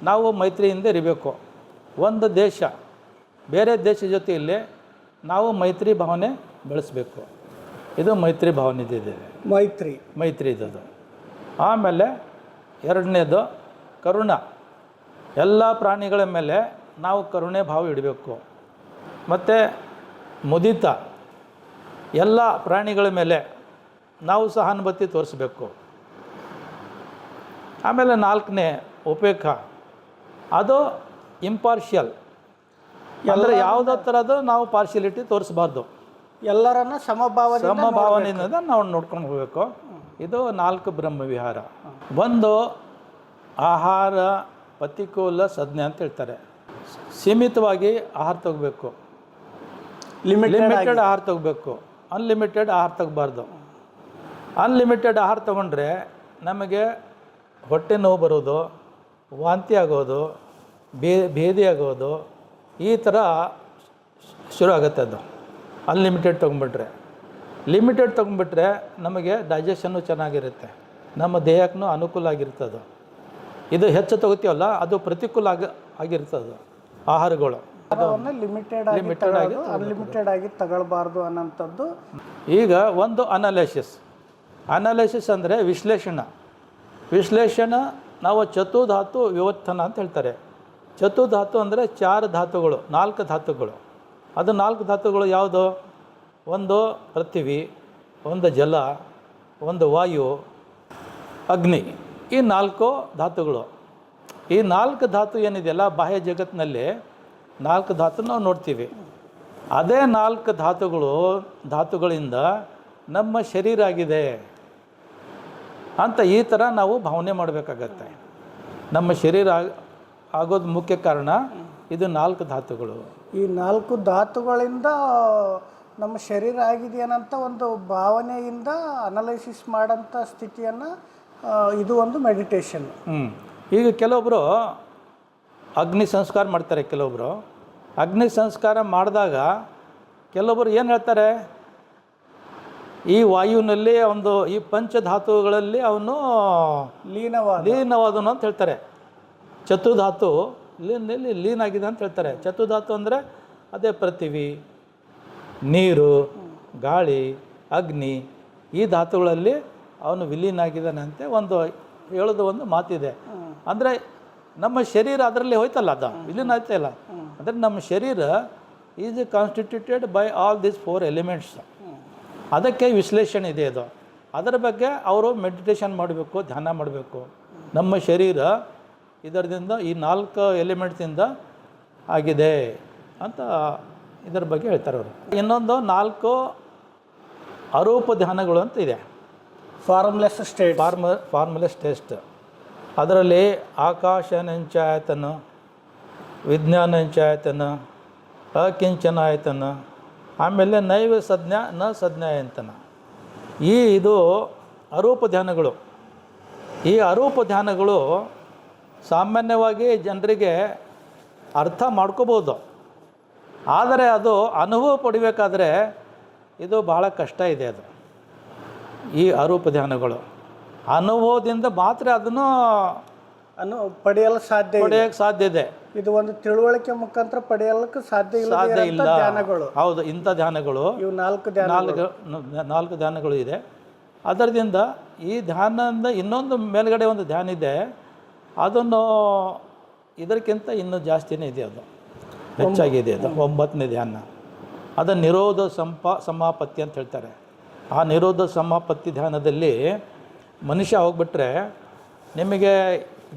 ನಾವು ಮೈತ್ರಿಯಿಂದ ಇರಬೇಕು. ಒಂದು ದೇಶ ಬೇರೆ ದೇಶ ಜೊತೆಯಲ್ಲಿ ನಾವು ಮೈತ್ರಿ ಭಾವನೆ ಬೆಳೆಸಬೇಕು. ಇದು ಮೈತ್ರಿ ಭಾವನೆ ಇದೆ. ಮೈತ್ರಿ. ಮೈತ್ರಿ ಇದ್ದದು ಆಮೇಲೆ ಎರಡನೇದು ಕರುಣ. ಎಲ್ಲ ಪ್ರಾಣಿಗಳ ಮೇಲೆ ನಾವು ಕರುಣೆ ಭಾವ ಇಡಬೇಕು. ಮತ್ತು ಮುದಿತ. ಎಲ್ಲ ಪ್ರಾಣಿಗಳ ಮೇಲೆ ನಾವು ಸಹಾನುಭೂತಿ ತೋರಿಸ್ಬೇಕು. ಆಮೇಲೆ ನಾಲ್ಕನೇ ಉಪೇಖ ಅದು ಇಂಪಾರ್ಷಿಯಲ್ ಅಂದರೆ ಯಾವುದೋ ಥರದ ನಾವು ಪಾರ್ಶಿಯಲಿಟಿ ತೋರಿಸ್ಬಾರ್ದು. ಎಲ್ಲರನ್ನ ಸಮಭಾವ ಸಮಭಾವನೆಯಿಂದ ನಾವು ನೋಡ್ಕೊಂಡು ಹೋಗಬೇಕು. ಇದು ನಾಲ್ಕು ಬ್ರಹ್ಮ ವಿಹಾರ. ಒಂದು ಆಹಾರ ಪ್ರತಿಕೂಲ ಸಜ್ಞೆ ಅಂತ ಹೇಳ್ತಾರೆ. ಸೀಮಿತವಾಗಿ ಆಹಾರ ತಗೋಬೇಕು. ಲಿಮಿಟೆಡ್ ಲಿಮಿಟೆಡ್ ಆಹಾರ ತಗೋಬೇಕು. ಅನ್ಲಿಮಿಟೆಡ್ ಆಹಾರ ತಗೋಬಾರ್ದು. ಅನ್ಲಿಮಿಟೆಡ್ ಆಹಾರ ತಗೊಂಡ್ರೆ ನಮಗೆ ಹೊಟ್ಟೆ ನೋವು ಬರೋದು, ವಾಂತಿ ಆಗೋದು, ಬೇ ಭೇದಿ ಆಗೋದು, ಈ ಥರ ಶುರು ಆಗುತ್ತೆ ಅದು. ಅನ್ಲಿಮಿಟೆಡ್ ತೊಗೊಂಬಿಟ್ರೆ ಲಿಮಿಟೆಡ್ ತೊಗೊಂಬಿಟ್ರೆ ನಮಗೆ ಡೈಜೆಷನ್ನು ಚೆನ್ನಾಗಿರುತ್ತೆ. ನಮ್ಮ ದೇಹಕ್ಕೂ ಅನುಕೂಲ ಆಗಿರ್ತದೆ ಇದು ಹೆಚ್ಚು ತಗೋತೀವಲ್ಲ, ಅದು ಪ್ರತಿಕೂಲ ಆಗಿ, ಆಗಿರ್ತದೆ ಆಹಾರಗಳು. ಆಹಾರವನ್ನ ಲಿಮಿಟೆಡ್ ಆಗಿ ಅನ್ಲಿಮಿಟೆಡ್ ಆಗಿ ತಗೊಳ್ಬಾರ್ದು ಅನ್ನೋಂಥದ್ದು. ಈಗ ಒಂದು ಅನಾಲಿಸಿಸ್ ಅನಾಲಿಸಿಸ್ ಅಂದರೆ ವಿಶ್ಲೇಷಣ. ವಿಶ್ಲೇಷಣ ನಾವು ಚತುರ್ಧಾತು ವಿವರ್ತನ ಅಂತ ಹೇಳ್ತಾರೆ. ಚತುರ್ಧಾತು ಅಂದರೆ ಚಾರು ಧಾತುಗಳು ನಾಲ್ಕು ಧಾತುಗಳು. ಅದು ನಾಲ್ಕು ಧಾತುಗಳು ಯಾವುದು? ಒಂದು ಪೃಥ್ವಿ ಒಂದು ಜಲ ಒಂದು ವಾಯು ಅಗ್ನಿ. ಈ ನಾಲ್ಕು ಧಾತುಗಳು. ಈ ನಾಲ್ಕು ಧಾತು ಏನಿದೆಯಲ್ಲ ಬಾಹ್ಯ ಜಗತ್ತಿನಲ್ಲಿ ನಾಲ್ಕು ಧಾತು ನಾವು ನೋಡ್ತೀವಿ. ಅದೇ ನಾಲ್ಕು ಧಾತುಗಳು ಧಾತುಗಳಿಂದ ನಮ್ಮ ಶರೀರ ಆಗಿದೆ ಅಂತ ಈ ಥರ ನಾವು ಭಾವನೆ ಮಾಡಬೇಕಾಗತ್ತೆ. ನಮ್ಮ ಶರೀರ ಆಗೋದು ಮುಖ್ಯ ಕಾರಣ ಇದು ನಾಲ್ಕು ಧಾತುಗಳು. ಈ ನಾಲ್ಕು ಧಾತುಗಳಿಂದ ನಮ್ಮ ಶರೀರ ಆಗಿದೆಯೇನಂತ ಒಂದು ಭಾವನೆಯಿಂದ ಅನಲೈಸಿಸ್ ಮಾಡೋಂಥ ಸ್ಥಿತಿಯನ್ನು ಇದು ಒಂದು ಮೆಡಿಟೇಷನ್ ಹ್ಞೂ ಈಗ ಕೆಲವೊಬ್ಬರು ಅಗ್ನಿ ಸಂಸ್ಕಾರ ಮಾಡ್ತಾರೆ ಕೆಲವೊಬ್ಬರು ಅಗ್ನಿ ಸಂಸ್ಕಾರ ಮಾಡಿದಾಗ ಕೆಲವೊಬ್ಬರು ಏನು ಹೇಳ್ತಾರೆ? ಈ ವಾಯುವಿನಲ್ಲಿ ಒಂದು ಈ ಪಂಚಧಾತುಗಳಲ್ಲಿ ಅವನು ಲೀನವಾದ. ಲೀನವಾದನು ಅಂತ ಹೇಳ್ತಾರೆ. ಚತುಧಾತು ಲೀನಲ್ಲಿ ಲೀನ್ ಆಗಿದೆ ಅಂತ ಹೇಳ್ತಾರೆ. ಚತುರ್ಧಾತು ಅಂದರೆ ಅದೇ ಪೃಥ್ವಿ ನೀರು ಗಾಳಿ ಅಗ್ನಿ ಈ ಧಾತುಗಳಲ್ಲಿ ಅವನು ವಿಲೀನ ಆಗಿದ್ದಾನೆ ಅಂತ ಒಂದು ಹೇಳೋದು ಒಂದು ಮಾತಿದೆ. ಅಂದರೆ ನಮ್ಮ ಶರೀರ ಅದರಲ್ಲಿ ಹೋಯ್ತಲ್ಲ ಅದು. ವಿಲೀನ ಇಲ್ಲ ಅಂದರೆ ನಮ್ಮ ಶರೀರ is constituted by all these four elements ಅದಕ್ಕೆ ವಿಶ್ಲೇಷಣೆ ಇದೆ ಅದು. ಅದರ ಬಗ್ಗೆ ಅವರು ಮೆಡಿಟೇಷನ್ ಮಾಡಬೇಕು ಧ್ಯಾನ ಮಾಡಬೇಕು. ನಮ್ಮ ಶರೀರ ಇದರದಿಂದ ಈ ನಾಲ್ಕು ಎಲಿಮೆಂಟ್ಸಿಂದ ಆಗಿದೆ ಅಂತ ಇದರ ಬಗ್ಗೆ ಹೇಳ್ತಾರೆ ಅವರು. ಇನ್ನೊಂದು ನಾಲ್ಕು ಅರೂಪ ಧ್ಯಾನಗಳು ಅಂತ ಇದೆ. Formless state form formless test ಅದರಲ್ಲಿ ಆಕಾಶನಂಚಾಯತನ ಅಕಿಂಚನ ಅಕಿಂಚನಾಯತನ, ಆಮೇಲೆ ನೈವ ಸಜ್ಞ ನ ಸಜ್ಞಾಯಂತನ ಈ ಇದು ಅರೂಪ ಧ್ಯಾನಗಳು. ಈ ಅರೂಪ ಧ್ಯಾನಗಳು ಸಾಮಾನ್ಯವಾಗಿ ಜನರಿಗೆ ಅರ್ಥ ಮಾಡ್ಕೋಬೋದು. ಆದರೆ ಅದು ಅನುಭವ ಪಡಿಬೇಕಾದ್ರೆ ಇದು ಬಹಳ ಕಷ್ಟ ಇದೆ ಅದು. ಈ ಅರೂಪ ಧ್ಯಾನಗಳು. ಅನುಭವದಿಂದ ಮಾತ್ರ ಅದನ್ನು ಅನು ಪಡೆಯಲು ಸಾಧ್ಯ ಪಡೆಯಕ್ಕೆ ಸಾಧ್ಯ ಇದೆ. ಇದು ಒಂದು ತಿಳುವಳಿಕೆ ಮುಖಾಂತರ ಪಡೆಯಲಿಕ್ಕೆ ಸಾಧ್ಯ ಇಲ್ಲ ಸಾಧ್ಯ ಇಲ್ಲ. ಧ್ಯಾನಗಳು. ಹೌದು ಇಂಥ ಧ್ಯಾನಗಳು. ಇವು ನಾಲ್ಕು ಧ್ಯಾನ ನಾಲ್ಕು ನಾಲ್ಕು ಧ್ಯಾನಗಳು ಇದೆ. ಅದರಿಂದ ಈ ಧ್ಯಾನದಿಂದ ಇನ್ನೊಂದು ಮೇಲ್ಗಡೆ ಒಂದು ಧ್ಯಾನ ಇದೆ. ಅದನ್ನು ಇದಕ್ಕಿಂತ ಇನ್ನೂ ಜಾಸ್ತಿನೇ ಇದೆ ಅದು. ಹೆಚ್ಚಾಗಿದೆ ಅದು. ಒಂಬತ್ತನೇ ಧ್ಯಾನ. ಅದು ನಿರೋಧ ಸಂಪ ಸಮಾಪತ್ತಿ ಅಂತ ಹೇಳ್ತಾರೆ. ಆ ನಿರೋಧ ಸಮಾಪತ್ತಿ ಧ್ಯಾನದಲ್ಲಿ ಮನುಷ್ಯ ಹೋಗ್ಬಿಟ್ರೆ ನಿಮಗೆ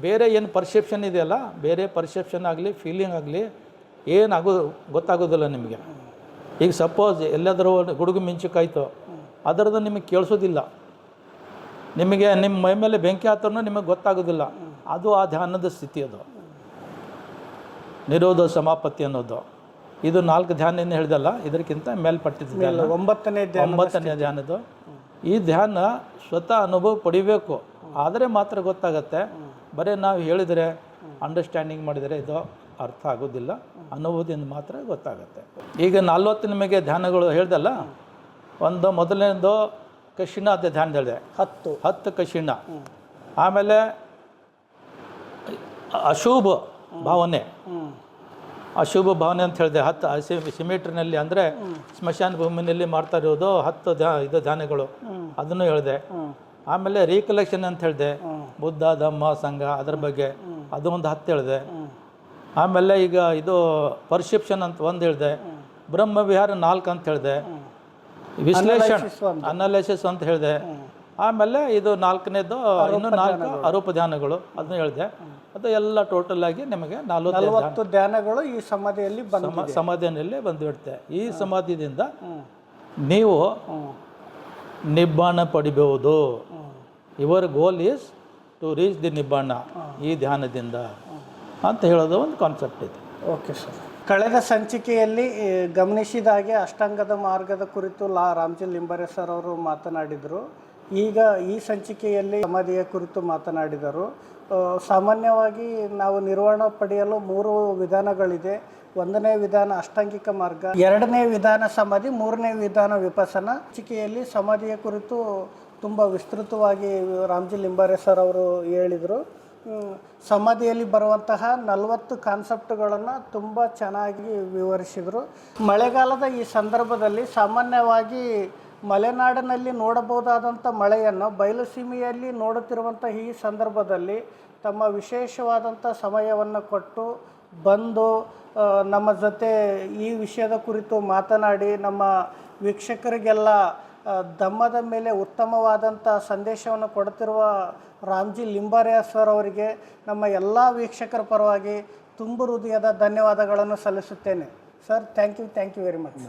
ಬೇರೆ ಏನು ಪರ್ಸೆಪ್ಷನ್ ಇದೆಯಲ್ಲ ಬೇರೆ ಪರ್ಸೆಪ್ಷನ್ ಆಗಲಿ ಫೀಲಿಂಗ್ ಆಗಲಿ ಏನಾಗೋ ಗೊತ್ತಾಗೋದಿಲ್ಲ ನಿಮಗೆ. ಈಗ ಸಪೋಸ್ ಎಲ್ಲಾದರೂ ಒಂದು ಗುಡುಗು ಮಿಂಚುಕಾಯ್ತು ಅದರದ್ದು ನಿಮಗೆ ಕೇಳಿಸೋದಿಲ್ಲ. ನಿಮಗೆ ನಿಮ್ಮ ಮೈ ಮೇಲೆ ಬೆಂಕಿ ಹತ್ತರೂ ನಿಮಗೆ ಗೊತ್ತಾಗೋದಿಲ್ಲ. ಅದು ಆ ಧ್ಯಾನದ ಸ್ಥಿತಿ ಅದು. ನಿರೋಧ ಸಮಾಪತ್ತಿ ಅನ್ನೋದು. ಇದು ನಾಲ್ಕು ಧ್ಯಾನ ಏನು ಹೇಳ್ದಲ್ಲ ಇದಕ್ಕಿಂತ ಮೇಲ್ಪಟ್ಟಿದ್ದು ಒಂಬತ್ತನೇ ಒಂಬತ್ತನೇ ಧ್ಯಾನದ್ದು. ಈ ಧ್ಯಾನ ಸ್ವತಃ ಅನುಭವ ಪಡಿಬೇಕು. ಆದರೆ ಮಾತ್ರ ಗೊತ್ತಾಗತ್ತೆ. ಬರೀ ನಾವು ಹೇಳಿದರೆ ಅಂಡರ್ಸ್ಟ್ಯಾಂಡಿಂಗ್ ಮಾಡಿದರೆ ಇದು ಅರ್ಥ ಆಗೋದಿಲ್ಲ. ಅನುಭವದಿಂದ ಮಾತ್ರ ಗೊತ್ತಾಗತ್ತೆ. ಈಗ ನಲ್ವತ್ತು ನಿಮಗೆ ಧ್ಯಾನಗಳು ಹೇಳ್ದಲ್ಲ? ಒಂದು ಮೊದಲನೇದು ಕಶಿಣ ಅದೇ ಧ್ಯಾನ ಹೇಳಿದೆ. ಹತ್ತು. ಹತ್ತು ಕಶಿಣ ಆಮೇಲೆ ಅಶುಭ ಭಾವನೆ. ಅಶುಭ ಭಾವನೆ ಅಂತ ಹೇಳಿದೆ. ಹತ್ತು ಸಿಮೆಟ್ರಿನಲ್ಲಿ ಅಂದರೆ ಸ್ಮಶಾನ ಭೂಮಿನಲ್ಲಿ ಮಾಡ್ತಾ ಇರೋದು ಹತ್ತು ಧ್ಯಾ ಇದು ಧ್ಯಾನಗಳು ಅದನ್ನು ಹೇಳಿದೆ. ಆಮೇಲೆ ರೀಕಲೆಕ್ಷನ್ ಅಂತ ಹೇಳಿದೆ. ಬುದ್ಧ ಧಮ್ಮ ಸಂಘ ಅದ್ರ ಬಗ್ಗೆ. ಅದು ಒಂದು ಹತ್ತು ಹೇಳಿದೆ. ಆಮೇಲೆ ಈಗ ಇದು ಪರ್ಸೆಪ್ಷನ್ ಅಂತ ಒಂದು ಹೇಳಿದೆ. ಬ್ರಹ್ಮ ವಿಹಾರ ನಾಲ್ಕು ಅಂತ ಹೇಳಿದೆ. ವಿಶ್ಲೇಷಣ್ ಅನಾಲಿಸಿಸ್ ಅಂತ ಹೇಳಿದೆ. ಆಮೇಲೆ ಇದು ನಾಲ್ಕನೇದು ಇನ್ನು ನಾಲ್ಕು ಅರೂಪ ಧ್ಯಾನಗಳು ಅದನ್ನ ಹೇಳಿದೆ. ಅದು ಎಲ್ಲ ಟೋಟಲ್ ಆಗಿ ನಿಮಗೆ ನಲ್ವತ್ತು ಧ್ಯಾನಗಳು ಈ ಸಮಾಧಿಯಲ್ಲಿ ಸಮಾಧಿಯಲ್ಲಿ ಬಂದ್ಬಿಡುತ್ತೆ. ಈ ಸಮಾಧಿಯಿಂದ ನೀವು ನಿಬ್ಬಾಣ ಪಡಿಬಹುದು. Your goal is to reach the nibbana ಈ ಧ್ಯಾನದಿಂದ ಅಂತ ಹೇಳೋದು ಒಂದು ಕಾನ್ಸೆಪ್ಟ್ ಇದೆ. ಓಕೆ ಸರ್ ಕಳೆದ ಸಂಚಿಕೆಯಲ್ಲಿ ಗಮನಿಸಿದ ಹಾಗೆ ಅಷ್ಟಾಂಗದ ಮಾರ್ಗದ ಕುರಿತು ಲಾ ರಾಮಚಂದ್ರ ಲಿಂಬಾರೆ ಸರ್ ಅವರು ಮಾತನಾಡಿದರು. ಈಗ ಈ ಸಂಚಿಕೆಯಲ್ಲಿ ಸಮಾಧಿಯ ಕುರಿತು ಮಾತನಾಡಿದರು. ಸಾಮಾನ್ಯವಾಗಿ ನಾವು ನಿರ್ವಹಣೆ ಪಡೆಯಲು ಮೂರು ವಿಧಾನಗಳಿದೆ. ಒಂದನೇ ವಿಧಾನ ಅಷ್ಟಾಂಗಿಕ ಮಾರ್ಗ, ಎರಡನೇ ವಿಧಾನ ಸಮಾಧಿ, ಮೂರನೇ ವಿಧಾನ ವಿಪಸನ. ಸಂಚಿಕೆಯಲ್ಲಿ ಸಮಾಧಿಯ ಕುರಿತು ತುಂಬ ವಿಸ್ತೃತವಾಗಿ ರಾಮ್ಜಿ ಲಿಂಬಾರೆ ಸರ್ ಅವರು ಹೇಳಿದರು. ಸಮಾಧಿಯಲ್ಲಿ ಬರುವಂತಹ ನಲವತ್ತು ಕಾನ್ಸೆಪ್ಟ್ಗಳನ್ನು ತುಂಬ ಚೆನ್ನಾಗಿ ವಿವರಿಸಿದರು. ಮಳೆಗಾಲದ ಈ ಸಂದರ್ಭದಲ್ಲಿ ಸಾಮಾನ್ಯವಾಗಿ ಮಲೆನಾಡಿನಲ್ಲಿ ನೋಡಬಹುದಾದಂಥ ಮಳೆಯನ್ನು ಬಯಲುಸೀಮೆಯಲ್ಲಿ ನೋಡುತ್ತಿರುವಂಥ ಈ ಸಂದರ್ಭದಲ್ಲಿ ತಮ್ಮ ವಿಶೇಷವಾದಂಥ ಸಮಯವನ್ನು ಕೊಟ್ಟು ಬಂದು ನಮ್ಮ ಜೊತೆ ಈ ವಿಷಯದ ಕುರಿತು ಮಾತನಾಡಿ, ನಮ್ಮ ವೀಕ್ಷಕರಿಗೆಲ್ಲ ಧಮ್ಮದ ಮೇಲೆ ಉತ್ತಮವಾದಂಥ ಸಂದೇಶವನ್ನು ಕೊಡುತ್ತಿರುವ ರಾಮ್ಜಿ ಲಿಂಬಾರೆ ಸರ್ ಅವರಿಗೆ ನಮ್ಮ ಎಲ್ಲ ವೀಕ್ಷಕರ ಪರವಾಗಿ ತುಂಬು ಹೃದಯದ ಧನ್ಯವಾದಗಳನ್ನು ಸಲ್ಲಿಸುತ್ತೇನೆ. Sir thank you thank you very much